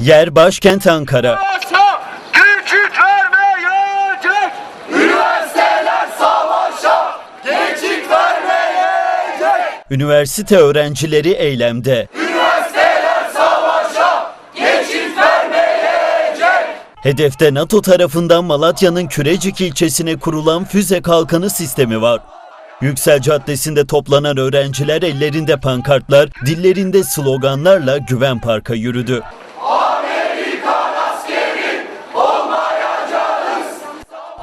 Yer başkent Ankara. Üniversite öğrencileri eylemde. Üniversiteler savaşa geçit vermeyecek. Hedefte NATO tarafından Malatya'nın Kürecik ilçesine kurulan füze kalkanı sistemi var. Yüksel Caddesi'nde toplanan öğrenciler ellerinde pankartlar, dillerinde sloganlarla Güven Park'a yürüdü.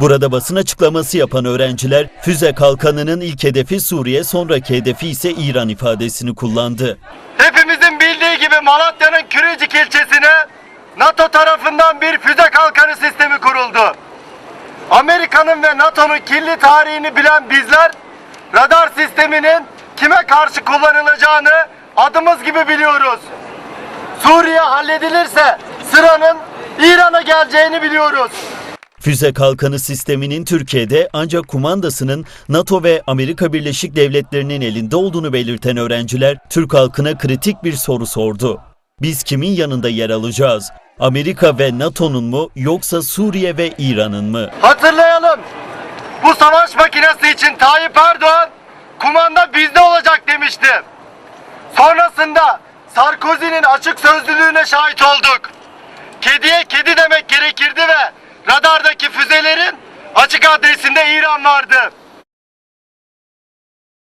Burada basın açıklaması yapan öğrenciler, füze kalkanının ilk hedefi Suriye, sonraki hedefi ise İran ifadesini kullandı. Hepimizin bildiği gibi Malatya'nın Kürecik ilçesine NATO tarafından bir füze kalkanı sistemi kuruldu. Amerika'nın ve NATO'nun kirli tarihini bilen bizler radar sisteminin kime karşı kullanılacağını adımız gibi biliyoruz. Suriye halledilirse sıranın İran'a geleceğini biliyoruz. Füze kalkanı sisteminin Türkiye'de ancak kumandasının NATO ve Amerika Birleşik Devletleri'nin elinde olduğunu belirten öğrenciler Türk halkına kritik bir soru sordu. Biz kimin yanında yer alacağız? Amerika ve NATO'nun mu yoksa Suriye ve İran'ın mı? Hatırlayalım. Bu savaş makinesi için Tayyip Erdoğan kumanda bizde olacak demişti. Sonrasında Sarkozy'nin açık sözlülüğüne şahit olduk. Kediye kedi demek gerekirdi ve radardaki füzelerin açık adresinde İran vardı.